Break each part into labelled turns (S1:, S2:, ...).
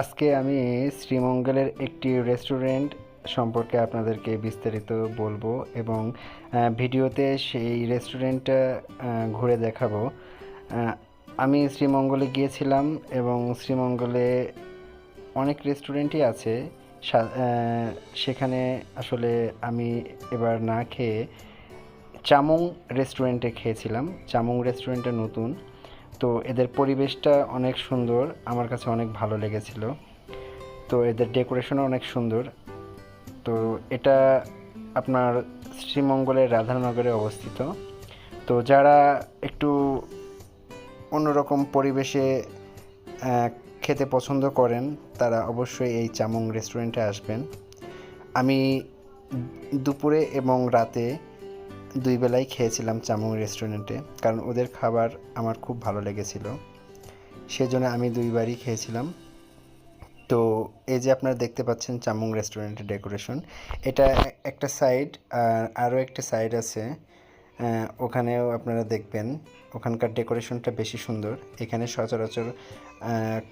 S1: আজকে আমি শ্রীমঙ্গলের একটি রেস্টুরেন্ট সম্পর্কে আপনাদেরকে বিস্তারিত বলব এবং ভিডিওতে সেই রেস্টুরেন্টটা ঘুরে দেখাবো। আমি শ্রীমঙ্গলে গিয়েছিলাম এবং শ্রীমঙ্গলে অনেক রেস্টুরেন্টই আছে। সেখানে আসলে আমি এবার না খেয়ে চামং রেস্টুরেন্টে খেয়েছিলাম। চামং রেস্টুরেন্টটা নতুন। তো এদের পরিবেশটা অনেক সুন্দর, আমার কাছে অনেক ভালো লেগেছিল। তো এদের ডেকোরেশনও অনেক সুন্দর। তো এটা আপনার শ্রীমঙ্গলের রাধানগরে অবস্থিত। তো যারা একটু অন্যরকম পরিবেশে খেতে পছন্দ করেন, তারা অবশ্যই এই চামং রেস্টুরেন্টে আসবেন। আমি দুপুরে এবং রাতে দুই বেলাই খেয়েছিলাম চামুং রেস্টুরেন্টে কারণ ওদের খাবার আমার খুব ভালো লেগেছিল। সেজন্য আমি দুইবারই খেয়েছিলাম। তো এই যে আপনারা দেখতে পাচ্ছেন চামুং রেস্টুরেন্টের ডেকোরেশন এটা একটা সাইড আর আরও একটা সাইড আছে ওখানেও আপনারা দেখবেন, ওখানকার ডেকোরেশনটা বেশি সুন্দর। এখানে সচরাচর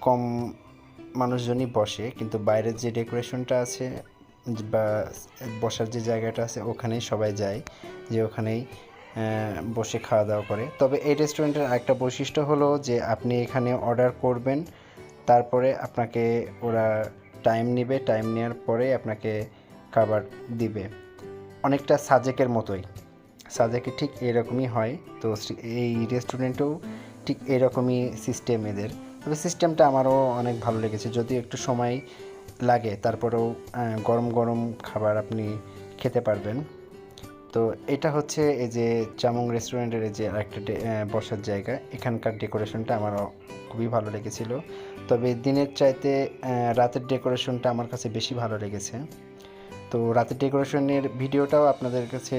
S1: কম মানুষজনই বসে, কিন্তু বাইরের যে ডেকোরেশনটা আছে বা বসার যে জায়গাটা আছে, ওখানেই সবাই যায়, যে ওখানেই বসে খাওয়া দাওয়া করে। তবে এই রেস্টুরেন্টের একটা বৈশিষ্ট্য হলো যে, আপনি এখানে অর্ডার করবেন, তারপরে আপনাকে ওরা টাইম নেবে, টাইম নেওয়ার পরে আপনাকে খাবার দিবে। অনেকটা সাজেকের মতোই। সাজেকে ঠিক এরকমই হয়। তো এই রেস্টুরেন্টেও ঠিক এরকমই সিস্টেম এদের। তবে সিস্টেমটা আমারও অনেক ভালো লেগেছে। যদি একটু সময় লাগে, তারপরেও গরম গরম খাবার আপনি খেতে পারবেন। তো এটা হচ্ছে এই যে চামং রেস্টুরেন্টের এই যে আরেকটা বসার জায়গা। এখানকার ডেকোরেশনটা আমার খুবই ভালো লেগেছিল। তবে দিনের চাইতে রাতের ডেকোরেশনটা আমার কাছে বেশি ভালো লেগেছে। তো রাতের ডেকোরেশনের ভিডিওটাও আপনাদের কাছে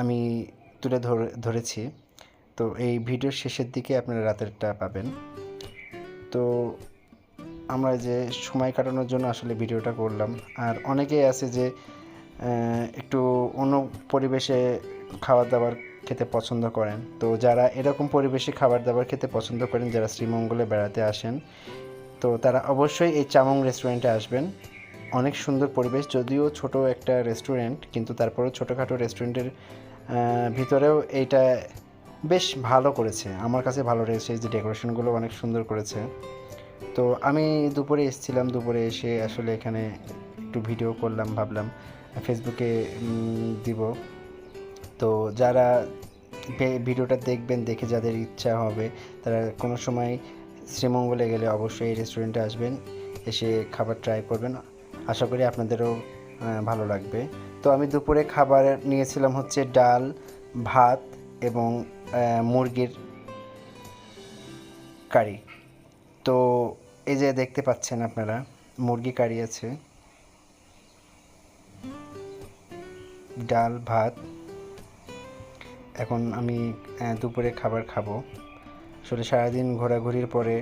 S1: আমি তুলে ধরে, ধরেছি। তো এই ভিডিওর শেষের দিকে আপনারা রাতেরটা পাবেন। তো আমরা যে সময় কাটানোর জন্য আসলে ভিডিওটা করলাম। আর অনেকেই আছে যে একটু অন্য পরিবেশে খাবার দাবার খেতে পছন্দ করেন। তো যারা এরকম পরিবেশে খাবার দাবার খেতে পছন্দ করেন, যারা শ্রীমঙ্গলে বেড়াতে আসেন, তো তারা অবশ্যই এই চামং রেস্টুরেন্টে আসবেন। অনেক সুন্দর পরিবেশ, যদিও ছোট একটা রেস্টুরেন্ট, কিন্তু তারপরেও ছোটোখাটো রেস্টুরেন্টের ভিতরেও এইটা বেশ ভালো করেছে। আমার কাছে ভালো এই যে ডেকোরেশনগুলো অনেক সুন্দর করেছে। তো আমি দুপুরে এসেছিলাম, দুপুরে এসে আসলে এখানে একটু ভিডিও করলাম, ভাবলাম ফেসবুকে দিব। তো যারা ভিডিওটা দেখবেন, দেখে যাদের ইচ্ছা হবে, তারা কোনো সময় শ্রীমঙ্গলে গেলে অবশ্যই এই রেস্টুরেন্টে আসবেন, এসে খাবার ট্রাই করবেন। আশা করি আপনাদেরও ভালো লাগবে। তো আমি দুপুরে খাবার নিয়েছিলাম হচ্ছে ডাল, ভাত এবং মুরগির কারি। তো এই যে দেখতে পাচ্ছেন আপনারা, মুরগি কারি আছে। ডাল, ভাত। এখন আমি দুপুরে খাবার খাব। আসলে সারাদিন ঘোরাঘুরির পরে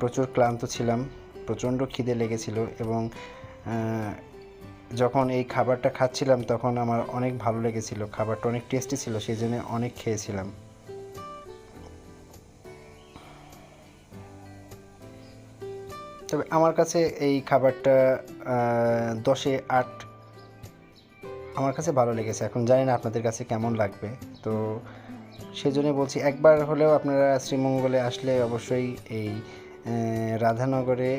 S1: প্রচুর ক্লান্ত ছিলাম, প্রচণ্ড খিদে লেগেছিল এবং যখন এই খাবারটা খাচ্ছিলাম তখন আমার অনেক ভালো লেগেছিল, খাবারটা অনেক টেস্টি ছিল, সেই জন্য অনেক খেয়েছিলাম। তবে আমার কাছে এই খাবারটা দশে আট আমার কাছে ভালো লেগেছে। এখন জানি না আপনাদের কাছে কেমন লাগবে। তো সেই জন্য বলছি, একবার হলেও আপনারা শ্রীমঙ্গলে আসলে অবশ্যই এই রাধানগরে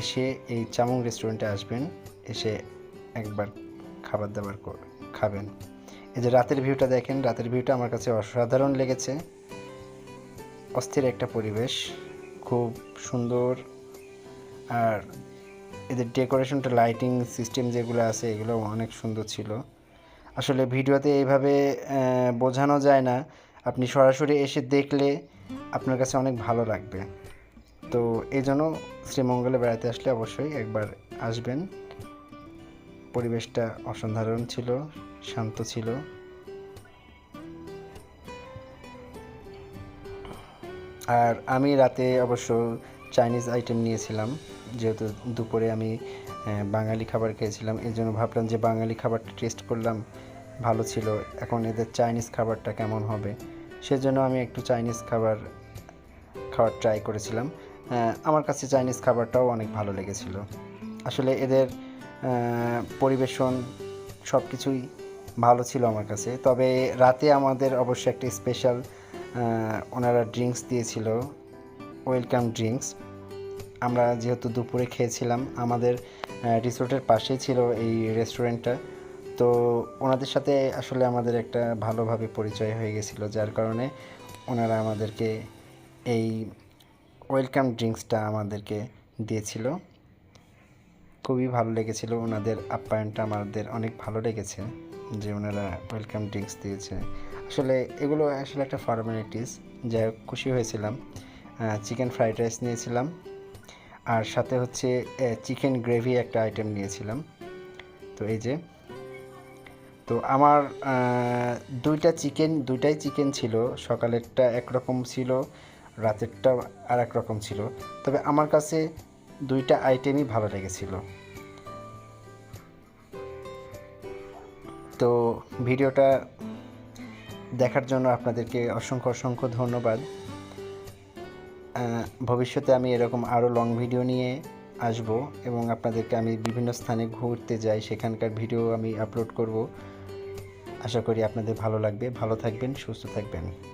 S1: এসে এই চামুং রেস্টুরেন্টে আসবেন। এসে একবার খাবার দাবার খাবেন। এই যে রাতের ভিউটা দেখেন, রাতের ভিউটা আমার কাছে অসাধারণ লেগেছে। অস্থির একটা পরিবেশ, খুব সুন্দর। আর এদের ডেকোরেশনটা, লাইটিং সিস্টেম যেগুলো আছে, এগুলো অনেক সুন্দর ছিল। আসলে ভিডিওতে এইভাবে বোঝানো যায় না। আপনি সরাসরি এসে দেখলে আপনার কাছে অনেক ভালো লাগবে। তো এই জন্য শ্রীমঙ্গলে বেড়াতে আসলে অবশ্যই একবার আসবেন। পরিবেশটা অসাধারণ ছিল, শান্ত ছিল। আর আমি রাতে অবশ্য চাইনিজ আইটেম নিয়েছিলাম। যেহেতু দুপুরে আমি বাঙালি খাবার খেয়েছিলাম এই জন্য ভাবলাম যে বাঙালি খাবারটা টেস্ট করলাম, ভালো ছিল। এখন এদের চাইনিজ খাবারটা কেমন হবে? সেজন্য আমি একটু চাইনিজ খাবার খাওয়ার ট্রাই করেছিলাম। আমার কাছে চাইনিজ খাবারটাও অনেক ভালো লেগেছিল। আসলে এদের পরিবেশন সব কিছুই ভালো ছিল আমার কাছে। তবে রাতে আমাদের অবশ্যই একটা স্পেশাল ওনারা ড্রিঙ্কস দিয়েছিল ওয়েলকাম ড্রিঙ্কস আমরা যেহেতু দুপুরে খেয়েছিলাম, আমাদের রিসোর্টের পাশেই ছিল এই রেস্টুরেন্টটা। তো ওনাদের সাথে আসলে আমাদের একটা ভালোভাবে পরিচয় হয়ে গেছিল, যার কারণে ওনারা আমাদেরকে এই ওয়েলকাম ড্রিঙ্কসটা আমাদেরকে দিয়েছিল। খুবই ভালো লেগেছিল, ওনাদের আপ্যায়নটা আমাদের অনেক ভালো লেগেছে যে ওনারা ওয়েলকাম ড্রিঙ্কস দিয়েছে। আসলে এগুলো আসলে একটা ফর্মালিটিস, যাই হোক খুশি হয়েছিলাম। চিকেন ফ্রাইড রাইস নিয়েছিলাম আর সাথে হচ্ছে চিকেন গ্রেভি একটা আইটেম নিয়েছিলাম। তো এই যে, তো আমার দুইটা চিকেন দুইটাই চিকেন ছিল, সকালেরটা একরকম ছিল রাতেরটা আর এক রকম ছিল। তবে আমার কাছে দুইটা আইটেমই ভালো লেগেছিল। তো ভিডিওটা দেখার জন্য আপনাদেরকে অসংখ্য অসংখ্য ধন্যবাদ। ভবিষ্যতে আমি এরকম আরও লং ভিডিও নিয়ে আসব এবং আপনাদেরকে আমি বিভিন্ন স্থানে ঘুরতে যাই, সেখানকার ভিডিও আমি আপলোড করব। আশা করি আপনাদের ভালো লাগবে। ভালো থাকবেন, সুস্থ থাকবেন।